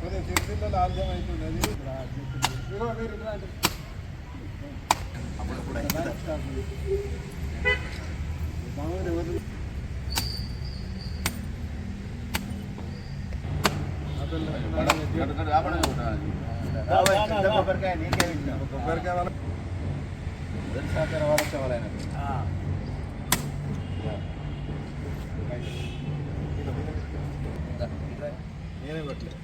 కొద్దిగా సిరిసిల్లలో ఆలస్యం అవుతున్నది ఇదిగో మీరు ఇట్లా రండి. వాళ్ళ నేనే కొట్టలేదు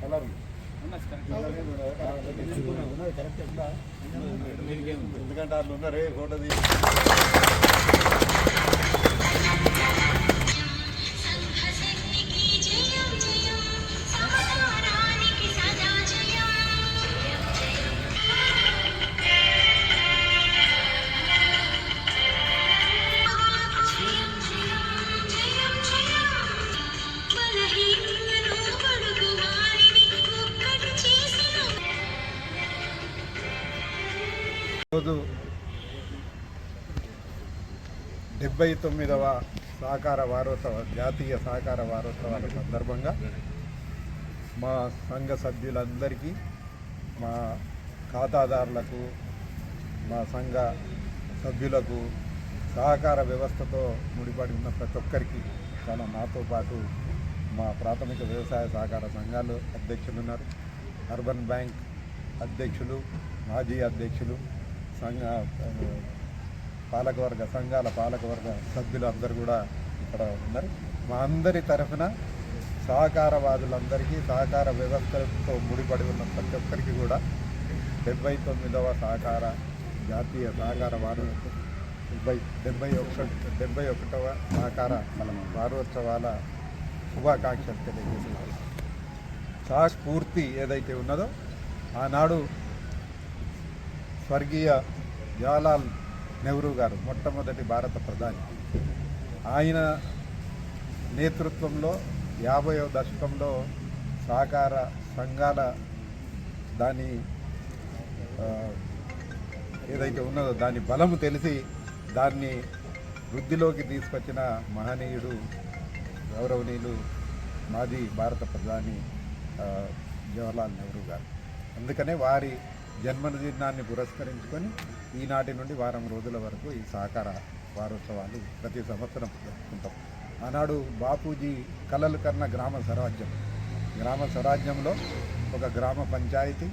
కలర్ ఎందుకంటే వాళ్ళు ఉన్నారే ఫోటో తీసి ఈరోజు డెబ్బై తొమ్మిదవ సహకార వారోత్సవ జాతీయ సహకార వారోత్సవాల సందర్భంగా మా సంఘ సభ్యులందరికీ మా ఖాతాదారులకు మా సంఘ సభ్యులకు సహకార వ్యవస్థతో ముడిపడి ఉన్న ప్రతి ఒక్కరికి చాలా నాతో పాటు మా ప్రాథమిక వ్యవసాయ సహకార సంఘాలు అధ్యక్షులు ఉన్నారు. అర్బన్ బ్యాంక్ అధ్యక్షులు మాజీ అధ్యక్షులు సంఘ పాలకవర్గ సంఘాల పాలకవర్గ సభ్యులు అందరూ కూడా ఇక్కడ ఉన్నారు. మా అందరి తరఫున సహకారవాదులందరికీ సహకార వ్యవస్థతో ముడిపడి ఉన్న ప్రతి ఒక్కరికి కూడా డెబ్బై తొమ్మిదవ సహకార జాతీయ సహకార వారు డెబ్బై డెబ్బై ఒకటి డెబ్బై ఒకటవ సహకార వారోత్సవాల శుభాకాంక్షలు తెలియజేస్తున్నారు సహస్ఫూర్తి ఏదైతే ఉన్నదో ఆనాడు స్వర్గీయ జవహర్లాల్ నెహ్రూ గారు మొట్టమొదటి భారత ప్రధాని. ఆయన నేతృత్వంలో యాభైవ దశకంలో సహకార సంఘాల దాని ఏదైతే ఉన్నదో దాని బలము తెలిసి దాన్ని వృద్ధిలోకి తీసుకొచ్చిన మహనీయుడు గౌరవనీయులు మాజీ భారత ప్రధాని జవహర్లాల్ నెహ్రూ గారు. అందుకనే వారి జన్మదినాన్ని పురస్కరించుకొని ఈనాటి నుండి వారం రోజుల వరకు ఈ సహకార వారోత్సవాలు ప్రతి సంవత్సరం జరుపుకుంటాం. ఆనాడు బాపూజీ కలలు కన్న గ్రామ స్వరాజ్యం. గ్రామ స్వరాజ్యంలో ఒక గ్రామ పంచాయతీ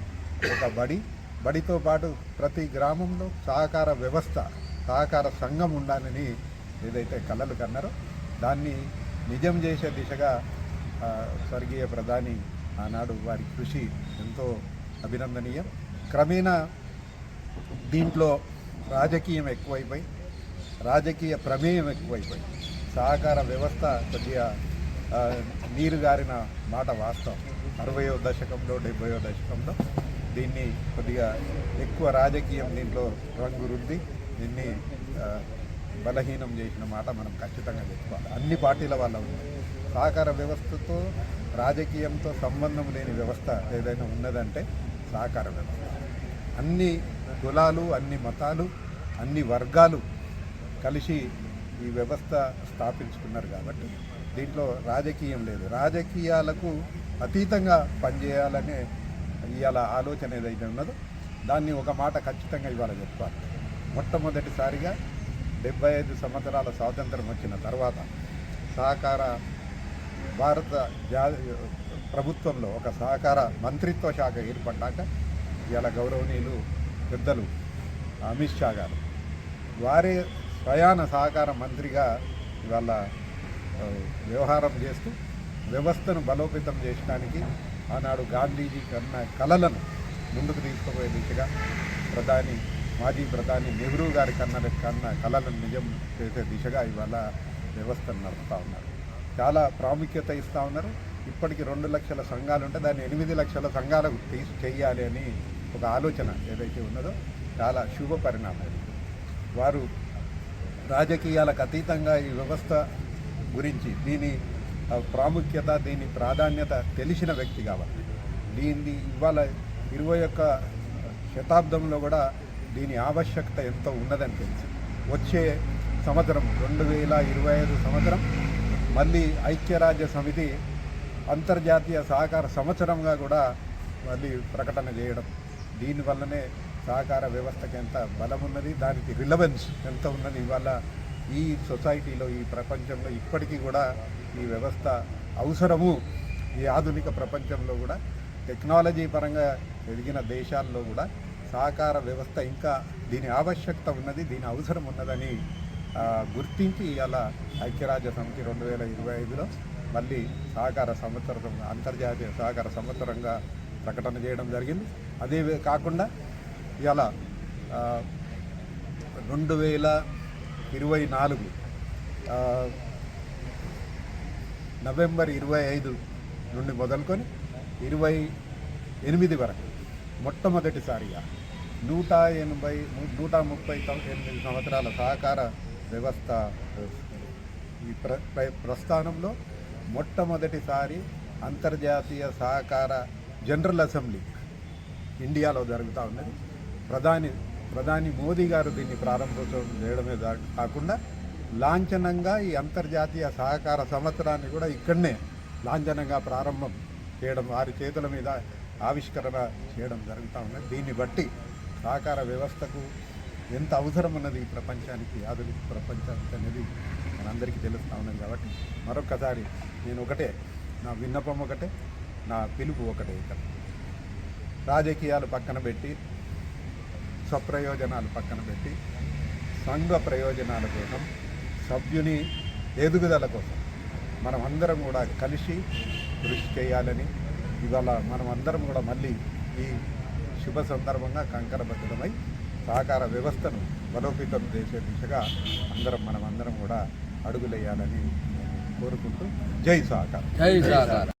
ఒక బడి. బడితో పాటు ప్రతి గ్రామంలో సహకార వ్యవస్థ సహకార సంఘం ఉండాలని ఏదైతే కలలు కన్నారో దాన్ని నిజం చేసే దిశగా స్వర్గీయ ప్రధాని ఆనాడు వారి కృషి ఎంతో అభినందనీయం. క్రమేణా దీంట్లో రాజకీయం ఎక్కువైపోయి రాజకీయ ప్రమేయం ఎక్కువైపోయి సహకార వ్యవస్థ కొద్దిగా నీరు గారిన మాట వాస్తవం. అరవయో దశకంలో డెబ్బయో దశకంలో దీన్ని కొద్దిగా ఎక్కువ రాజకీయం దీంట్లో రంగు రుద్ది దీన్ని బలహీనం చేసిన మాట మనం ఖచ్చితంగా చెప్పుకోవాలి. అన్ని పార్టీల వాళ్ళ ఉంది. సహకార వ్యవస్థతో రాజకీయంతో సంబంధం లేని వ్యవస్థ ఏదైనా ఉన్నదంటే సహకార వ్యవస్థ. అన్ని కులాలు అన్ని మతాలు అన్ని వర్గాలు కలిసి ఈ వ్యవస్థ స్థాపించుకున్నారు కాబట్టి దీంట్లో రాజకీయం లేదు. రాజకీయాలకు అతీతంగా పనిచేయాలనే ఇవాళ ఆలోచన ఏదైతే ఉన్నదో దాన్ని ఒక మాట ఖచ్చితంగా ఇవాళ చెప్పాలి మొట్టమొదటిసారిగా డెబ్బై ఐదు సంవత్సరాల స్వాతంత్రం వచ్చిన తర్వాత సహకార భారత జా ప్రభుత్వంలో ఒక సహకార మంత్రిత్వ శాఖ ఏర్పడ్డాక ఇవాళ గౌరవనీయులు పెద్దలు అమిత్ షా గారు. వారి స్వయాన సహకార మంత్రిగా ఇవాళ వ్యవహారం చేస్తూ వ్యవస్థను బలోపేతం చేయడానికి ఆనాడు గాంధీజీ కన్న కళలను ముందుకు తీసుకుపోయే దిశగా ప్రధాని మాజీ ప్రధాని నెహ్రూ గారి కన్న కన్న కళలను నిజం చేసే దిశగా ఇవాళ వ్యవస్థను నడుపుతూ ఉన్నారు. చాలా ప్రాముఖ్యత ఇస్తూ ఉన్నారు. ఇప్పటికి రెండు లక్షల సంఘాలు ఉంటే దాన్ని ఎనిమిది లక్షల సంఘాలకు తీసి చేయాలి అని ఒక ఆలోచన ఏదైతే ఉన్నదో చాలా శుభ పరిణామం. వారు రాజకీయాలకు అతీతంగా ఈ వ్యవస్థ గురించి దీని ప్రాముఖ్యత దీని ప్రాధాన్యత తెలిసిన వ్యక్తి కాబట్టి దీన్ని ఇవాళ ఇరవై ఒక్క శతాబ్దంలో కూడా దీని ఆవశ్యకత ఎంతో ఉన్నదని తెలిసి. వచ్చే సంవత్సరం రెండు వేల ఇరవై ఐదు సంవత్సరం మళ్ళీ ఐక్యరాజ్య సమితి అంతర్జాతీయ సహకార సంవత్సరంగా కూడా మళ్ళీ ప్రకటన చేయడం దీనివల్లనే సహకార వ్యవస్థకి ఎంత బలం ఉన్నది దానికి రిలవెన్స్ ఎంత ఉన్నది ఇవాళ ఈ సొసైటీలో ఈ ప్రపంచంలో ఇప్పటికీ కూడా ఈ వ్యవస్థ అవసరము. ఈ ఆధునిక ప్రపంచంలో కూడా టెక్నాలజీ పరంగా ఎదిగిన దేశాల్లో కూడా సహకార వ్యవస్థ ఇంకా దీని ఆవశ్యకత ఉన్నది దీని అవసరం ఉన్నదని గుర్తించి ఇలా ఐక్యరాజ్య సమితి రెండు వేల ఇరవై ఐదులో మళ్ళీ సహకార సంవత్సరం అంతర్జాతీయ సహకార సంవత్సరంగా ప్రకటన చేయడం జరిగింది. అదే కాకుండా ఇవాళ రెండు వేల ఇరవై నాలుగు నవంబర్ ఇరవై ఐదు నుండి మొదలుకొని ఇరవై ఎనిమిది వరకు మొట్టమొదటిసారిగా నూట ఎనభై నూట ముప్పై ఎనిమిది సంవత్సరాల సహకార వ్యవస్థ ఈ ప్ర ప్ర- ప్రస్థానంలో మొట్టమొదటిసారి అంతర్జాతీయ సహకార జనరల్ అసెంబ్లీ ఇండియాలో జరుగుతూ ఉన్నది. ప్రధాని ప్రధాని మోదీ గారు దీన్ని ప్రారంభోత్సవం చేయడమే దా- కాకుండా లాంఛనంగా ఈ అంతర్జాతీయ సహకార సంవత్సరాన్ని కూడా ఇక్కడనే లాంఛనంగా ప్రారంభం చేయడం వారి చేతుల మీద ఆవిష్కరణ చేయడం జరుగుతూ ఉన్నది. దీన్ని బట్టి సహకార వ్యవస్థకు ఎంత అవసరం ఉన్నది ఈ ప్రపంచానికి ఆధునిక ప్రపంచానికి అనేది మనందరికీ తెలుస్తూ ఉన్నాం కాబట్టి మరొకసారి నేను ఒకటే నా విన్నపం ఒకటే. నా పిలుపు ఒకటే ఇక్కడ. రాజకీయాలు పక్కన పెట్టి స్వప్రయోజనాలు పక్కన పెట్టి సంఘ ప్రయోజనాల కోసం సభ్యుని ఎదుగుదల కోసం మనం అందరం కూడా కలిసి కృషి చేయాలని ఇవాళ మనం అందరం కూడా మళ్ళీ ఈ శుభ సందర్భంగా కంకరబద్ధమై సహకార వ్యవస్థను బలోపేతం చేసే దిశగా అందరం మనం అందరం కూడా అడుగులేయాలని కోరుకుంటూ జై సహకారం. జై సహకారం.